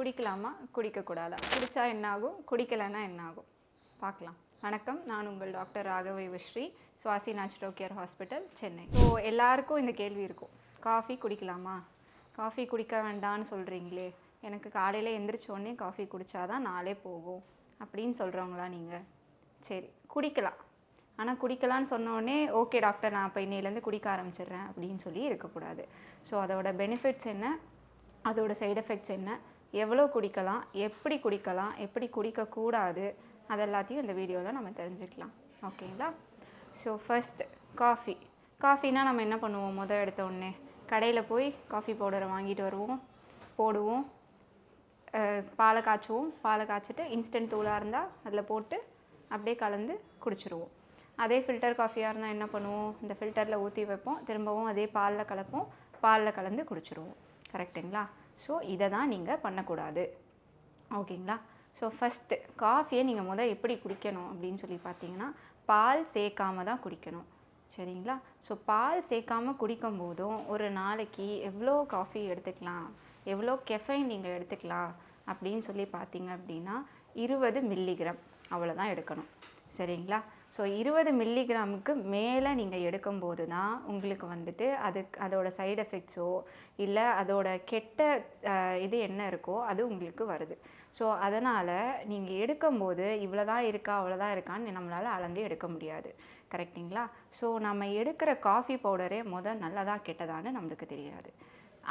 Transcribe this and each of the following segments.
குடிக்கலாமா? குடிக்கக்கூடாதா? குடித்தா என்ன ஆகும் குடிக்கலைன்னா என்ன ஆகும் பார்க்கலாம். வணக்கம். நான் உங்கள் doctor Raghava Sri Swasi natural care hospital Chennai. So எல்லாருக்கும் இந்த கேள்வி இருக்கும். காஃபி குடிக்கலாமா? காஃபி குடிக்க வேண்டாம்னு சொல்கிறீங்களே எனக்கு காலையில் எந்திரிச்ச உடனே காஃபி குடித்தாதான் நாளே போகும். அப்படின்னு சொல்கிறவங்களா நீங்கள் சரி குடிக்கலாம். ஆனால் குடிக்கலான்னு சொன்னோடனே ஓகே டாக்டர் நான் இப்போ இன்னையிலேருந்து குடிக்க ஆரம்பிச்சிடுறேன் அப்படின்னு சொல்லி இருக்கக்கூடாது. ஸோ அதோட பெனிஃபிட்ஸ் என்ன? அதோட சைடு எஃபெக்ட்ஸ் என்ன? எவ்வளோ குடிக்கலாம் எப்படி குடிக்கலாம் எப்படி குடிக்கக்கூடாது அது எல்லாத்தையும் இந்த வீடியோவில் நம்ம தெரிஞ்சுக்கலாம். ஓகேங்களா? ஸோ ஃபஸ்ட்டு காஃபி காஃபினா நம்ம என்ன பண்ணுவோம்? முதல் எடுத்த உடனே கடையில் போய் காஃபி பவுடரை வாங்கிட்டு வருவோம் போடுவோம். பாலை காய்ச்சுவோம். பாலை காய்ச்சிட்டு இன்ஸ்டன்ட் தூளாக இருந்தால் அதில் போட்டு அப்படியே கலந்து குடிச்சிருவோம். அதே ஃபில்டர் காஃபியாக இருந்தால் என்ன பண்ணுவோம்? இந்த ஃபில்டரில் ஊற்றி வைப்போம். திரும்பவும் அதே பாலில் கலப்போம். பாலில் கலந்து குடிச்சிருவோம். கரெக்டுங்களா ஸோ இதை தான் நீங்கள் பண்ணக்கூடாது. ஓகேங்களா? ஸோ ஃபஸ்ட்டு காஃபியை நீங்கள் முதல் எப்படி குடிக்கணும் அப்படின்னு சொல்லி பார்த்தீங்கன்னா பால் சேர்க்காம தான் குடிக்கணும். சரிங்களா? ஸோ பால் சேர்க்காமல் குடிக்கும் போதும் ஒரு நாளைக்கு எவ்வளோ காஃபி எடுத்துக்கலாம்? எவ்வளோ கெஃபைன் நீங்கள் எடுத்துக்கலாம்? அப்படின்னு சொல்லி பார்த்தீங்க அப்படின்னா இருபது மில்லிகிராம் அவ்வளோதான் எடுக்கணும். சரிங்களா? ஸோ இருபது மில்லிகிராமுக்கு மேலே நீங்கள் எடுக்கும்போது தான் உங்களுக்கு வந்துட்டு அதுக்கு அதோட சைடு எஃபெக்ட்ஸோ இல்லை அதோட கெட்ட இது என்ன இருக்கோ அது உங்களுக்கு வருது. ஸோ அதனால் நீங்கள் எடுக்கும்போது இவ்வளோ தான் இருக்கா அவ்வளோதான் இருக்கான்னு நம்மளால் அளந்து எடுக்க முடியாது. கரெக்டுங்களா ஸோ நம்ம எடுக்கிற காஃபி பவுடரே முதல் நல்லதா கெட்டதான்னு நம்மளுக்கு தெரியாது.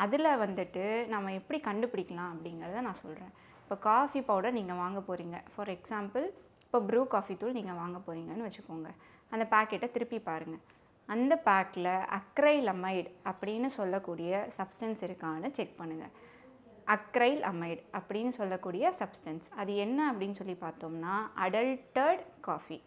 அதில் வந்துட்டு நம்ம எப்படி கண்டுபிடிக்கலாம் அப்படிங்கிறத நான் சொல்கிறேன் இப்போ காஃபி பவுடர் நீங்கள் வாங்க போகிறீங்க ஃபார் எக்ஸாம்பிள் இப்போ ப்ரூ காஃபி தூள் நீங்கள் வாங்க போகிறீங்கன்னு வச்சுக்கோங்க. அந்த பேக்கெட்டை திருப்பி பாருங்கள் அந்த பேக்கில் அக்ரைல் அமைடு அப்படின்னு சொல்லக்கூடிய சப்ஸ்டன்ஸ் இருக்கான்னு செக் பண்ணுங்கள் அக்ரைல் அமைடு அப்படின்னு சொல்லக்கூடிய சப்ஸ்டன்ஸ் அது என்ன அப்படின்னு சொல்லி பார்த்தோம்னா அடல்டர்ட் காஃபி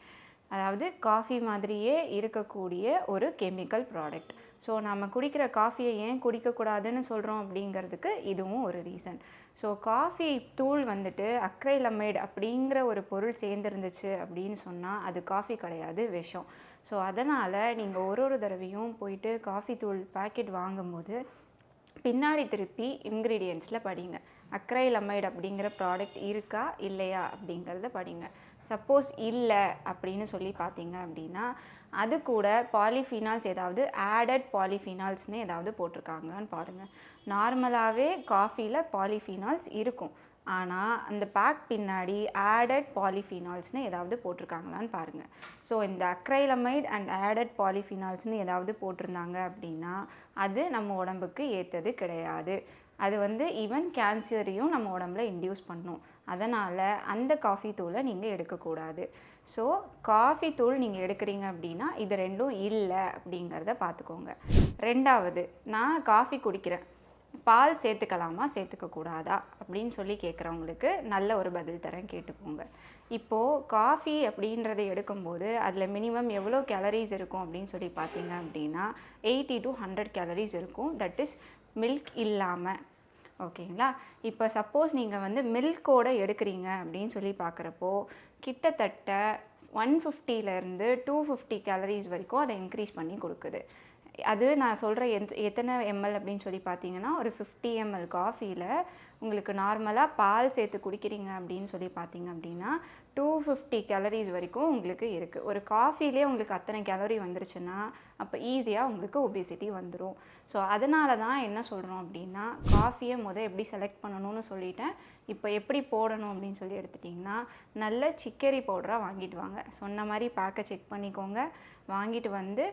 அதாவது காஃபி மாதிரியே இருக்கக்கூடிய ஒரு கெமிக்கல் ப்ராடக்ட் ஸோ நம்ம குடிக்கிற காஃபியை ஏன் குடிக்கக்கூடாதுன்னு சொல்கிறோம் அப்படிங்கிறதுக்கு இதுவும் ஒரு ரீசன் ஸோ காஃபி தூள் வந்துட்டு அக்ரைலமைடு அப்படிங்கிற ஒரு பொருள் சேர்ந்துருந்துச்சு அப்படின்னு சொன்னால் அது காஃபி கிடையாது விஷம். ஸோ அதனால் நீங்கள் ஒரு ஒரு தடவையும் போயிட்டு காஃபி தூள் பாக்கெட் வாங்கும்போது பின்னாடி திருப்பி இன்க்ரீடியன்ஸில் படிங்க. அக்ரைலமைடு அப்படிங்கிற ப்ராடக்ட் இருக்கா இல்லையா அப்படிங்கிறத படிங்க. சப்போஸ் இல்லை அப்படின்னு சொல்லி பார்த்தீங்க அப்படின்னா அது கூட பாலிஃபினால்ஸ் ஏதாவது ஆடட் பாலிஃபினால்ஸ்னு ஏதாவது போட்டிருக்காங்களான்னு பாருங்கள் நார்மலாகவே காஃபியில் பாலிஃபினால்ஸ் இருக்கும். ஆனால் அந்த பேக் பின்னாடி ஆடட் பாலிஃபினால்ஸ்னு ஏதாவது போட்டிருக்காங்களான்னு பாருங்கள் ஸோ இந்த அக்ரைலமைட் அண்ட் ஆடட் பாலிஃபினால்ஸ்னு ஏதாவது போட்டிருந்தாங்க அப்படின்னா அது நம்ம உடம்புக்கு ஏற்றது கிடையாது. அது வந்து ஈவன் கேன்சரையும் நம்ம உடம்புல இன்டியூஸ் பண்ணும். அதனால் அந்த காஃபி தூளை நீங்கள் எடுக்கக்கூடாது. ஸோ காஃபி தூள் நீங்கள் எடுக்கிறீங்க அப்படின்னா இது ரெண்டும் இல்லை அப்படிங்கிறத பார்த்துக்கோங்க ரெண்டாவது நான் காஃபி குடிக்கிறேன். பால் சேர்த்துக்கலாமா? சேர்த்துக்கக்கூடாதா? அப்படின்னு சொல்லி கேட்குறவங்களுக்கு நல்ல ஒரு பதில் தரேன் கேட்டுக்கோங்க. இப்போது காஃபி அப்படின்றதை எடுக்கும்போது அதில் மினிமம் எவ்வளோ கேலரிஸ் இருக்கும் அப்படின்னு சொல்லி பார்த்தீங்க அப்படின்னா எயிட்டி டு ஹண்ட்ரட் கேலரிஸ் இருக்கும். தட் இஸ் மில்க் இல்லாமல் ஓகேங்களா? இப்போ சப்போஸ் நீங்கள் வந்து மில்கோட எடுக்கிறீங்க அப்படின்னு சொல்லி பார்க்குறப்போ கிட்டத்தட்ட ஒன் ஃபிஃப்டிலேருந்து டூ ஃபிஃப்டி கேலரிஸ் வரைக்கும் அதை இன்க்ரீஸ் பண்ணி கொடுக்குது. அது நான் சொல்கிற எத் எத்தனை எம்எல் அப்படின்னு சொல்லி பார்த்தீங்கன்னா ஒரு ஃபிஃப்டி எம்எல் காஃபியில் உங்களுக்கு நார்மலாக பால் சேர்த்து குடிக்கிறீங்க அப்படின்னு சொல்லி பார்த்தீங்க அப்படின்னா டூ ஃபிஃப்டி கேலரிஸ் வரைக்கும் உங்களுக்கு இருக்குது ஒரு காஃபிலே உங்களுக்கு அத்தனை கேலரி வந்துருச்சுன்னா அப்போ ஈஸியாக உங்களுக்கு ஒபிசிட்டி வந்துடும் ஸோ அதனால தான் என்ன சொல்கிறோம் அப்படின்னா காஃபியை முதல் எப்படி செலக்ட் பண்ணணும்னு சொல்லிட்டேன். இப்போ எப்படி போடணும் அப்படின்னு சொல்லி எடுத்துட்டிங்கன்னா நல்ல சிக்கரி பவுடராக வாங்கிட்டு வாங்க. சொன்ன மாதிரி பேக்கை செக் பண்ணிக்கோங்க. வாங்கிட்டு வந்து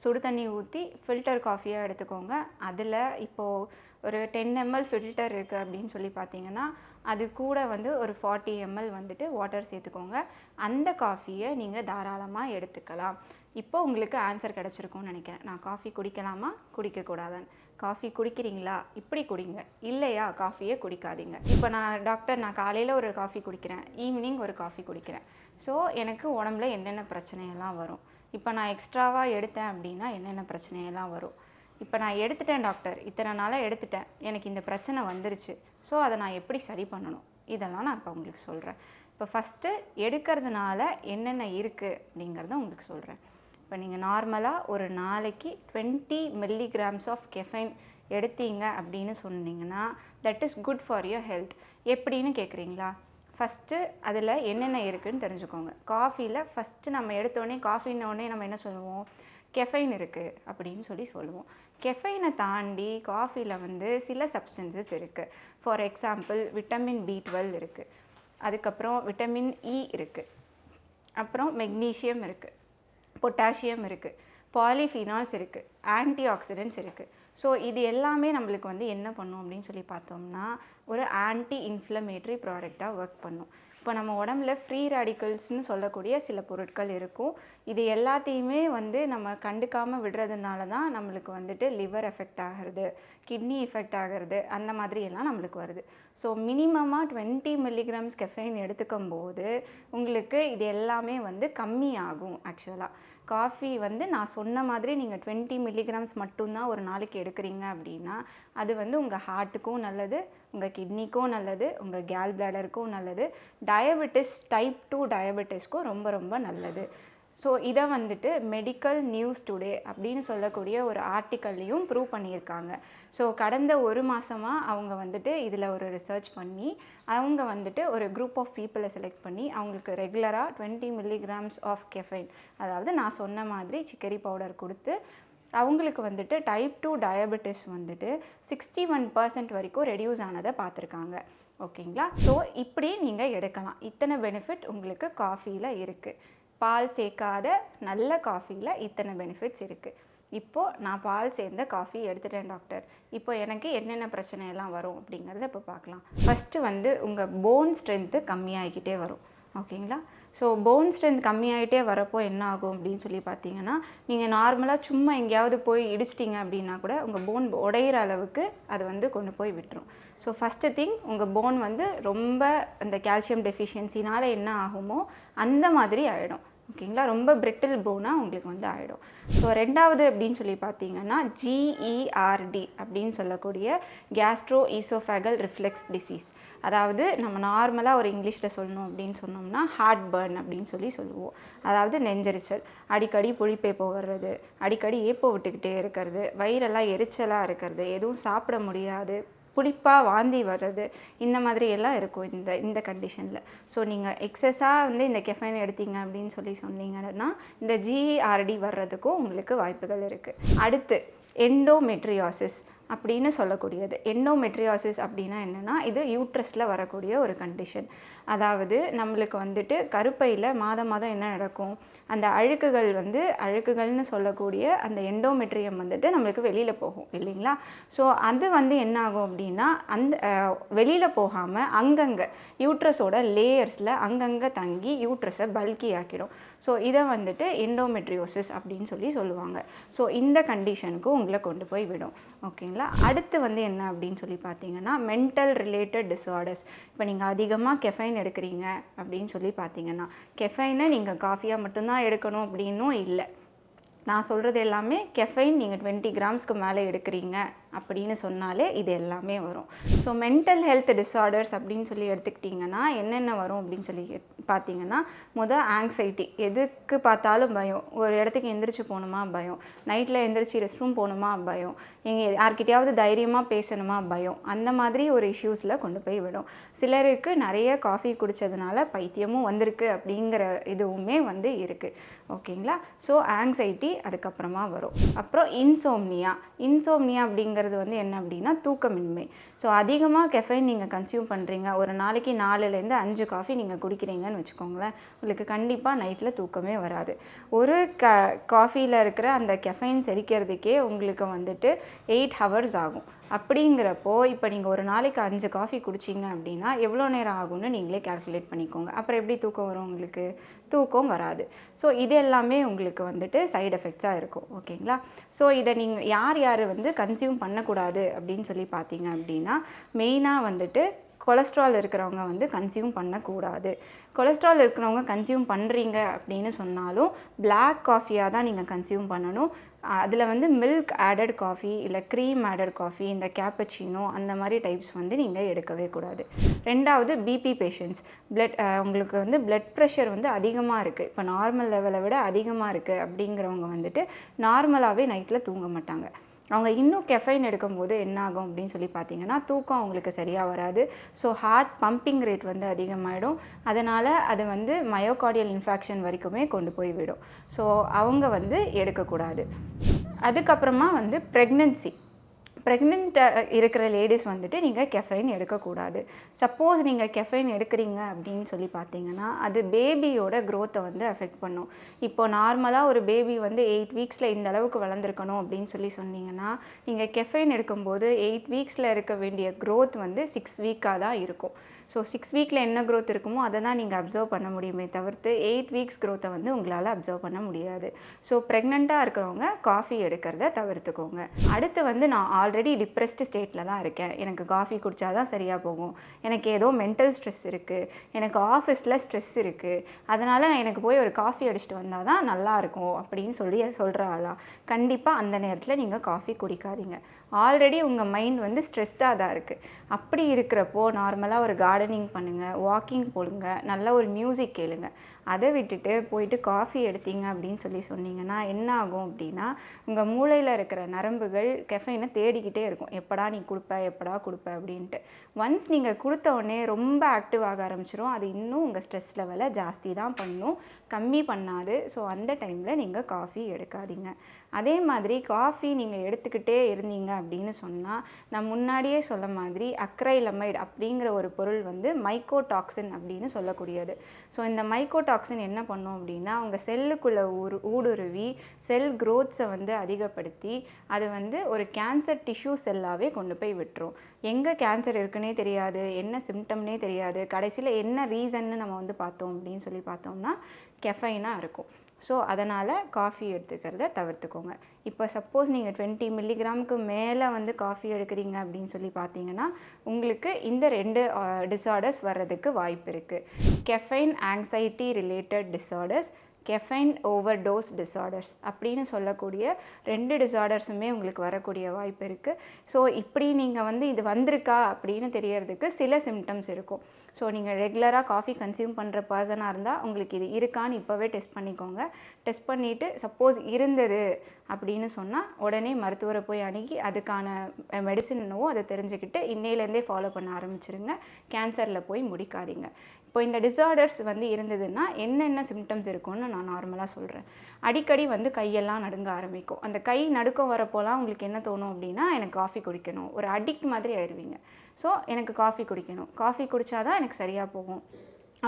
சுடு தண்ணி ஊற்றி ஃபில்டர் காஃபியாக எடுத்துக்கோங்க. அதில் இப்போது ஒரு டென் எம்எல் ஃபில்டர் இருக்குது அப்படின்னு சொல்லி பார்த்தீங்கன்னா அது கூட வந்து ஒரு ஃபார்ட்டி எம்எல் வந்துட்டு வாட்டர் சேர்த்துக்கோங்க. அந்த காஃபியை நீங்கள் தாராளமாக எடுத்துக்கலாம். இப்போ உங்களுக்கு ஆன்சர் கிடச்சிருக்கும்னு நினைக்கிறேன். நான் காஃபி குடிக்கலாமா? குடிக்கக்கூடாதான்னு. காஃபி குடிக்கிறீங்களா? இப்படி குடிங்க. இல்லையா? காஃபியே குடிக்காதீங்க. இப்போ நான் டாக்டர் நான் காலையில் ஒரு காஃபி குடிக்கிறேன். ஈவினிங் ஒரு காஃபி குடிக்கிறேன். ஸோ எனக்கு உடம்புல என்னென்ன பிரச்சனையெல்லாம் வரும்? இப்போ நான் எக்ஸ்ட்ராவாக எடுத்தேன் அப்படின்னா என்னென்ன பிரச்சனையெல்லாம் வரும்? இப்போ நான் எடுத்துட்டேன் டாக்டர். இத்தனை நாளாக எடுத்துட்டேன். எனக்கு இந்த பிரச்சனை வந்துருச்சு. ஸோ அதை நான் எப்படி சரி பண்ணணும்? இதெல்லாம் நான் இப்போ உங்களுக்கு சொல்கிறேன் இப்போ ஃபஸ்ட்டு எடுக்கிறதுனால என்னென்ன இருக்குது அப்படிங்கிறத உங்களுக்கு சொல்கிறேன் இப்போ நீங்கள் நார்மலாக ஒரு நாளைக்கு டுவெண்ட்டி மில்லிகிராம்ஸ் ஆஃப் கெஃபைன் எடுத்தீங்க அப்படின்னு சொன்னீங்கன்னா that is good for your health எப்படின்னு கேட்குறீங்களா ஃபஸ்ட்டு அதில் என்னென்ன இருக்குதுன்னு தெரிஞ்சுக்கோங்க. காஃபியில் ஃபஸ்ட்டு நம்ம எடுத்தோடனே காஃபின்னோடனே நம்ம என்ன சொல்லுவோம்? கெஃபைன் இருக்குது அப்படின்னு சொல்லி சொல்லுவோம். கெஃபைனை தாண்டி காஃபியில் வந்து சில சப்ஸ்டன்சஸ் இருக்குது for example vitamin B twelve இருக்குது அதுக்கப்புறம் விட்டமின் இ e இருக்குது அப்புறம் மெக்னீஷியம் இருக்குது பொட்டாசியம் இருக்குது பாலிஃபினால்ஸ் இருக்குது ஆன்டி ஆக்சிடென்ட்ஸ் இருக்குது ஸோ இது எல்லாமே நம்மளுக்கு வந்து என்ன பண்ணும் அப்படின்னு சொல்லி பார்த்தோம்னா ஒரு ஆன்டி இன்ஃப்ளமேட்ரி ப்ராடக்டாக ஒர்க் பண்ணும். இப்போ நம்ம உடம்புல ஃப்ரீ ரேடிக்கல்ஸ்னு சொல்லக்கூடிய சில பொருட்கள் இருக்கும். இது எல்லாத்தையுமே வந்து நம்ம கண்டுக்காமல் விடுறதுனால தான் நம்மளுக்கு வந்துட்டு லிவர் எஃபெக்ட் ஆகிறது கிட்னி எஃபெக்ட் ஆகிறது அந்த மாதிரி எல்லாம் நம்மளுக்கு வருது. ஸோ மினிமமாக டுவெண்ட்டி மில்லிகிராம்ஸ் கெஃபைன் எடுத்துக்கும் போது உங்களுக்கு இது எல்லாமே வந்து கம்மியாகும் ஆக்சுவலாக காஃபி வந்து நான் சொன்ன மாதிரி நீங்கள் டுவெண்ட்டி மில்லிகிராம்ஸ் மட்டும்தான் ஒரு நாளைக்கு எடுக்கிறீங்க அப்படின்னா அது வந்து உங்கள் ஹார்ட்டுக்கும் நல்லது உங்கள் கிட்னிக்கும் நல்லது உங்கள் கேல் பிளாடருக்கும் நல்லது. டயபெட்டிஸ் டைப் டூ டயபெட்டிஸ்க்கும் ரொம்ப ரொம்ப நல்லது. ஸோ இதை வந்துட்டு மெடிக்கல் நியூஸ் டுடே அப்படின்னு சொல்லக்கூடிய ஒரு ஆர்டிக்கல்லையும் ப்ரூவ் பண்ணியிருக்காங்க. ஸோ கடந்த ஒரு மாதமாக அவங்க வந்துட்டு இதில் ஒரு ரிசர்ச் பண்ணி அவங்க வந்துட்டு ஒரு குரூப் ஆஃப் பீப்புளை செலக்ட் பண்ணி அவங்களுக்கு ரெகுலராக டுவெண்ட்டி மில்லிகிராம்ஸ் ஆஃப் கெஃபைன் அதாவது நான் சொன்ன மாதிரி சிக்கரி பவுடர் கொடுத்து அவங்களுக்கு வந்துட்டு டைப் டூ டயபெட்டிஸ் வந்துட்டு சிக்ஸ்டி ஒன் பர்சன்ட் வரைக்கும் ரெடியூஸ் ஆனதை பார்த்துருக்காங்க. ஓகேங்களா ஸோ இப்படி நீங்கள் எடுக்கலாம். இத்தனை பெனிஃபிட் உங்களுக்கு காஃபியில் இருக்குது பால் சேர்க்காத நல்ல காஃபியில் இத்தனை பெனிஃபிட்ஸ் இருக்குது இப்போது நான் பால் சேர்ந்த காஃபி எடுத்துட்டேன் டாக்டர் இப்போ எனக்கு என்னென்ன பிரச்சனையெல்லாம் வரும் அப்படிங்கிறத இப்போ பார்க்கலாம். ஃபஸ்ட்டு வந்து உங்கள் போன் ஸ்ட்ரென்த்து கம்மியாகிக்கிட்டே வரும். ஓகேங்களா? ஸோ போன் ஸ்ட்ரென்த் கம்மியாகிட்டே வரப்போ என்ன ஆகும் அப்படின்னு சொல்லி பார்த்தீங்கன்னா நீங்கள் நார்மலாக சும்மா எங்கேயாவது போய் இடிச்சிட்டிங்க அப்படின்னா கூட உங்கள் போன் உடையிற அளவுக்கு அது வந்து கொண்டு போய் விட்டுரும். ஸோ ஃபஸ்ட்டு திங் உங்கள் போன் வந்து ரொம்ப அந்த கால்சியம் டெஃபிஷியன்சினால் என்ன ஆகுமோ அந்த மாதிரி ஆகிடும் ஓகேங்களா? ரொம்ப பிரிட்டில் போனாக உங்களுக்கு வந்து ஆகிடும் ஸோ ரெண்டாவது அப்படின்னு சொல்லி பார்த்தீங்கன்னா ஜிஇஆர்டி அப்படின்னு சொல்லக்கூடிய கேஸ்ட்ரோ ஈசோஃபேகல் ரிஃப்ளெக்ஸ் டிசீஸ் அதாவது நம்ம நார்மலாக ஒரு இங்கிலீஷில் சொல்லணும் அப்படின்னு சொன்னோம்னா ஹார்ட் பர்ன் அப்படின்னு சொல்லி சொல்லுவோம். அதாவது நெஞ்சரிச்சல். அடிக்கடி புளிப்பேப்போ வர்றது அடிக்கடி ஏப்போ விட்டுக்கிட்டே இருக்கிறது வயிறெல்லாம் எரிச்சலாக இருக்கிறது எதுவும் சாப்பிட முடியாது. புளிப்பாக வாந்தி வர்றது இந்த மாதிரி எல்லாம் இருக்கும் இந்த இந்த கண்டிஷனில் ஸோ நீங்கள் எக்ஸஸாக வந்து இந்த கெஃபைன் எடுத்தீங்க அப்படின்னு சொல்லி சொன்னீங்கன்னா இந்த ஜிஆர்டி வர்றதுக்கும் உங்களுக்கு வாய்ப்புகள் இருக்குது அடுத்து எண்டோமெட்ரியாசிஸ் அப்படின்னு சொல்லக்கூடியது. எண்டோமெட்ரியாசிஸ் அப்படின்னா என்னென்னா இது யூட்ரஸில் வரக்கூடிய ஒரு கண்டிஷன் அதாவது நம்மளுக்கு வந்துட்டு கருப்பையில் மாதம் மாதம் என்ன நடக்கும்? அந்த அழுக்குகள் வந்து அழுக்குகள்னு சொல்லக்கூடிய அந்த எண்டோமெட்ரியம் வந்துட்டு நம்மளுக்கு வெளியில் போகும் இல்லைங்களா? ஸோ அது வந்து என்ன ஆகும் அப்படின்னா அந்த வெளியில் போகாமல் அங்கங்கே யூட்ரஸோட லேயர்ஸில் அங்கங்கே தங்கி யூட்ரஸை பல்கி ஆக்கிடும். ஸோ இதை வந்துட்டு எண்டோமெட்ரியோசிஸ் அப்படின்னு சொல்லி சொல்லுவாங்க. ஸோ இந்த கண்டிஷனுக்கு உங்களை கொண்டு போய் விடும். ஓகேங்களா? அடுத்து வந்து என்ன அப்படின்னு சொல்லி பார்த்தீங்கன்னா மென்டல் ரிலேட்டட் டிஸார்டர்ஸ் இப்போ நீங்கள் அதிகமாக கெஃபைன் எடுக்கிறீங்க அப்படின்னு சொல்லி பார்த்தீங்கன்னா கெஃபைனை நீங்கள் காஃபியாக மட்டும்தான் எடுக்கணும் அப்படின்னும் இல்லை. நான் சொல்கிறது எல்லாமே கெஃபைன் நீங்கள் டுவெண்ட்டி கிராம்ஸ்க்கு மேலே எடுக்கிறீங்க அப்படின்னு சொன்னாலே இது எல்லாமே வரும். ஸோ மென்டல் ஹெல்த் டிஸார்டர்ஸ் அப்படின்னு சொல்லி எடுத்துக்கிட்டிங்கன்னா என்னென்ன வரும் அப்படின்னு சொல்லி பார்த்தீங்கன்னா முதல் ஆங்ஸைட்டி எதுக்கு பார்த்தாலும் பயம். ஒரு இடத்துக்கு எந்திரிச்சு போகணுமா? பயம். நைட்டில் எந்திரிச்சு ரெஸ்ட் ரூம் போகணுமா? பயம். எங்கள் யார்கிட்டயாவது தைரியமாக பேசணுமா? பயம். அந்த மாதிரி ஒரு இஷ்யூஸில் கொண்டு போய் விடும். சிலருக்கு நிறைய காஃபி குடித்ததுனால பைத்தியமும் வந்திருக்கு அப்படிங்கிற இதுவுமே வந்து இருக்குது ஓகேங்களா ஸோ ஆங்ஸைட்டி அதுக்கப்புறமா வரும். அப்புறம் இன்சோம்னியா இன்சோம்னியா அப்படிங்கிறது வந்து என்ன அப்படின்னா தூக்கமின்மை. ஸோ அதிகமாக கெஃபைன் நீங்கள் கன்சியூம் பண்ணுறீங்க ஒரு நாளைக்கு நாலுலேருந்து அஞ்சு காஃபி நீங்கள் குடிக்கிறீங்கன்னு வச்சுக்கோங்களேன். உங்களுக்கு கண்டிப்பாக நைட்டில் தூக்கமே வராது. ஒரு க காஃபியில் இருக்கிற அந்த கெஃபைன் செரிக்கிறதுக்கே உங்களுக்கு வந்துட்டு எயிட் ஹவர்ஸ் ஆகும். அப்படிங்கிறப்போ இப்போ நீங்கள் ஒரு நாளைக்கு அஞ்சு காஃபி குடிச்சிங்க அப்படின்னா எவ்வளோ நேரம் ஆகும்னு நீங்களே கேல்குலேட் பண்ணிக்கோங்க. அப்புறம் எப்படி தூக்கம் வரும் உங்களுக்கு? தூக்கம் வராது. ஸோ இது எல்லாமே உங்களுக்கு வந்துட்டு சைடு எஃபெக்ட்ஸாக இருக்கும். ஓகேங்களா? ஸோ இதை நீங்கள் யார் யார் வந்து கன்சியூம் பண்ணக்கூடாது அப்படின்னு சொல்லி பார்த்தீங்க அப்படின்னா மெயினாக வந்துட்டு கொலஸ்ட்ரால் இருக்கிறவங்க வந்து கன்சியூம் பண்ணக்கூடாது. கொலஸ்ட்ரால் இருக்கிறவங்க கன்சியூம் பண்ணுறீங்க அப்படின்னு சொன்னாலும் பிளாக் காஃபியாக தான் நீங்கள் கன்சியூம் பண்ணணும். அதில் வந்து மில்க் ஆடட் காஃபி இல்லை க்ரீம் ஆடட் காஃபி இந்த கேப்பச்சினோ அந்த மாதிரி டைப்ஸ் வந்து நீங்கள் எடுக்கவே கூடாது. ரெண்டாவது பிபி பேஷண்ட்ஸ் பிளட் உங்களுக்கு வந்து பிளட் ப்ரெஷர் வந்து அதிகமாக இருக்குது இப்போ நார்மல் லெவலை விட அதிகமாக இருக்குது அப்படிங்கிறவங்க வந்துட்டு நார்மலாகவே நைட்டில் தூங்க மாட்டாங்க. அவங்க இன்னும் கெஃபைன் எடுக்கும்போது என்ன ஆகும் அப்படின்னு சொல்லி பார்த்தீங்கன்னா தூக்கம் அவங்களுக்கு சரியாக வராது. ஸோ ஹார்ட் பம்பிங் ரேட் வந்து அதிகமாகிடும் அதனால் அது வந்து மயோகார்டியல் இன்ஃபெக்ஷன் வரைக்குமே கொண்டு போய் விடும். ஸோ அவங்க வந்து எடுக்கக்கூடாது. அதுக்கப்புறமா வந்து ப்ரெக்னென்சி ப்ரெக்னென்ட்டாக இருக்கிற லேடிஸ் வந்துட்டு நீங்கள் கெஃபைன் எடுக்கக்கூடாது. சப்போஸ் நீங்கள் கெஃபைன் எடுக்கிறீங்க அப்படின்னு சொல்லி பார்த்தீங்கன்னா அது பேபியோட க்ரோத்தை வந்து அஃபெக்ட் பண்ணும். இப்போ நார்மலாக ஒரு பேபி வந்து எயிட் வீக்ஸில் இந்த அளவுக்கு வளர்ந்துருக்கணும் அப்படின்னு சொல்லி சொன்னீங்கன்னா நீங்கள் கெஃபைன் எடுக்கும்போது எயிட் வீக்ஸில் இருக்க வேண்டிய க்ரோத் வந்து சிக்ஸ் வீக்காக தான் இருக்கும். ஸோ சிக்ஸ் வீக்கில் என்ன க்ரோத் இருக்குமோ அதை தான் நீங்கள் அப்சர்வ் பண்ண முடியுமே தவிர்த்து எயிட் வீக்ஸ் க்ரோத்தை வந்து உங்களால் அப்சர்வ் பண்ண முடியாது. ஸோ ப்ரெக்னெண்ட்டாக இருக்கிறவங்க காஃபி எடுக்கிறத தவிர்த்துக்கோங்க. அடுத்து வந்து நான் ஆல்ரெடி டிப்ரெஸ்டு ஸ்டேட்டில் தான் இருக்கேன். எனக்கு காஃபி குடித்தா தான் சரியாக போகும். எனக்கு ஏதோ மென்டல் ஸ்ட்ரெஸ் இருக்குது எனக்கு ஆஃபீஸில் ஸ்ட்ரெஸ் இருக்குது அதனால் எனக்கு போய் ஒரு காஃபி அடிச்சுட்டு வந்தால் தான் நல்லாயிருக்கும் அப்படின்னு சொல்லி சொல்கிற ஆளா. கண்டிப்பாக அந்த நேரத்தில் நீங்கள் காஃபி குடிக்காதீங்க. ஆல்ரெடி உங்கள் மைண்ட் வந்து ஸ்ட்ரெஸ்டாக தான் இருக்குது அப்படி இருக்கிறப்போ நார்மலாக ஒரு கார்டனிங் பண்ணுங்கள் வாக்கிங் போடுங்க நல்ல ஒரு மியூசிக் கேளுங்க. அதை விட்டுட்டு போயிட்டு காஃபி எடுத்தீங்க அப்படின்னு சொல்லி சொன்னீங்கன்னா என்ன ஆகும் அப்படின்னா உங்கள் மூளையில் இருக்கிற நரம்புகள் கெஃபைனை தேடிக்கிட்டே இருக்கும். எப்படா நீ கொடுப்ப எப்படா கொடுப்ப அப்படின்ட்டு. ஒன்ஸ் நீங்கள் கொடுத்த உடனே ரொம்ப ஆக்டிவ் ஆக ஆரம்பிச்சிரும். அது இன்னும் உங்கள் ஸ்ட்ரெஸ் லெவலை ஜாஸ்தி தான் பண்ணும். கம்மி பண்ணாது. ஸோ அந்த டைமில் நீங்கள் காஃபி எடுக்காதீங்க. அதே மாதிரி காஃபி நீங்கள் எடுத்துக்கிட்டே இருந்தீங்க அப்படின்னு சொன்னால் நான் முன்னாடியே சொல்ல மாதிரி அக்ரைலமைடு அப்படிங்கிற ஒரு பொருள் வந்து மைக்கோடாக்சின் அப்படின்னு சொல்லக்கூடியது. ஸோ இந்த மைக்கோடாக்சின் என்ன பண்ணும் அப்படின்னா அவங்க செல்லுக்குள்ளே ஊரு ஊடுருவி செல் க்ரோத்ஸை வந்து அதிகப்படுத்தி அது வந்து ஒரு கேன்சர் டிஷ்யூ செல்லாகவே கொண்டு போய் விட்டுரும். எங்கே கேன்சர் இருக்குன்னே தெரியாது என்ன சிம்டம்னே தெரியாது கடைசியில் என்ன ரீசன்னு நம்ம வந்து பார்த்தோம் அப்படின்னு சொல்லி பார்த்தோம்னா கெஃபைனாக இருக்கும். ஸோ அதனால் காஃபி எடுத்துக்கிறத தவிர்த்துக்கோங்க. இப்போ சப்போஸ் நீங்கள் டுவெண்ட்டி மில்லிகிராமுக்கு மேலே வந்து காஃபி எடுக்கிறீங்க அப்படின்னு சொல்லி பார்த்தீங்கன்னா உங்களுக்கு இந்த ரெண்டு டிஸார்டர்ஸ் வர்றதுக்கு வாய்ப்பு இருக்குது caffeine anxiety related disorders caffeine overdose disorders அப்படின்னு சொல்லக்கூடிய ரெண்டு டிஸார்டர்ஸுமே உங்களுக்கு வரக்கூடிய வாய்ப்பு இருக்குது ஸோ இப்படி நீங்கள் வந்து இது வந்திருக்கா அப்படின்னு தெரியறதுக்கு சில சிம்டம்ஸ் இருக்கும். ஸோ நீங்கள் ரெகுலராக காஃபி கன்சியூம் பண்ணுற பர்சனாக இருந்தால் உங்களுக்கு இது இருக்கான்னு இப்போவே டெஸ்ட் பண்ணிக்கோங்க. டெஸ்ட் பண்ணிவிட்டு சப்போஸ் இருந்தது அப்படின்னு சொன்னால் உடனே மருத்துவரை போய் அணுகி அதுக்கான மெடிசன் என்னவோ அதை தெரிஞ்சுக்கிட்டு இன்னையிலேருந்தே ஃபாலோ பண்ண ஆரம்பிச்சிருங்க. கேன்சரில் போய் முடிக்காதீங்க. இப்போ இந்த டிஸார்டர்ஸ் வந்து இருந்ததுன்னா என்னென்ன சிம்டம்ஸ் இருக்கும்னு நான் நார்மலாக சொல்கிறேன் அடிக்கடி வந்து கையெல்லாம் நடுங்க ஆரம்பிக்கும். அந்த கை நடுக்கம் வரப்போலாம் உங்களுக்கு என்ன தோணும் அப்படின்னா எனக்கு காஃபி குடிக்கணும். ஒரு அடிக்ட் மாதிரி ஆயிடுவீங்க ஸோ எனக்கு காஃபி குடிக்கணும். காஃபி குடித்தாதான் எனக்கு சரியாக போகும்.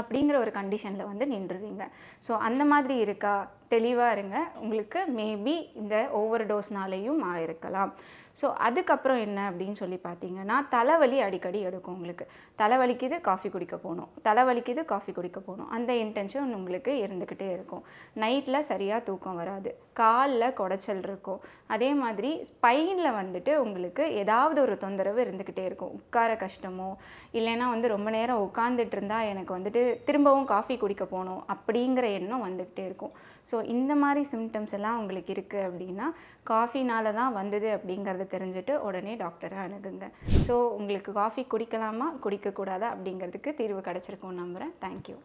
அப்படிங்கிற ஒரு கண்டிஷனில் வந்து நின்றுவீங்க ஸோ அந்த மாதிரி இருக்கா? தெளிவாக இருங்க. உங்களுக்கு மேபி இந்த ஓவர் டோஸ்னாலேயும் ஆயிருக்கலாம் ஸோ அதுக்கப்புறம் என்ன அப்படின்னு சொல்லி பார்த்தீங்கன்னா தலைவலி அடிக்கடி எடுக்கும் உங்களுக்கு. தலைவலிக்குது காஃபி குடிக்க போகணும். தலைவலிக்குது காஃபி குடிக்க போகணும். அந்த இன்டென்ஷன் உங்களுக்கு இருந்துக்கிட்டே இருக்கும். நைட்டில் சரியாக தூக்கம் வராது. காலில் குடைச்சல் இருக்கும். அதே மாதிரி ஸ்பைனில் வந்துட்டு உங்களுக்கு ஏதாவது ஒரு தொந்தரவு இருந்துக்கிட்டே இருக்கும். உட்கார கஷ்டமோ இல்லைன்னா வந்து ரொம்ப நேரம் உட்காந்துட்டு இருந்தால் எனக்கு வந்துட்டு திரும்பவும் காஃபி குடிக்க போகணும் அப்படிங்கிற எண்ணம் வந்துக்கிட்டே இருக்கும். ஸோ இந்த மாதிரி சிம்டம்ஸ் எல்லாம் உங்களுக்கு இருக்குது அப்படின்னா காஃபினால தான் வந்தது அப்படிங்கிறது தெரிஞ்சுட்டு உடனே டாக்டரை அணுகுங்க. ஸோ உங்களுக்கு காஃபி குடிக்கலாமா? குடிக்கக்கூடாதா? அப்படிங்கிறதுக்கு தீர்வு கிடச்சிருக்கும் நம்புகிறேன் தேங்க்யூ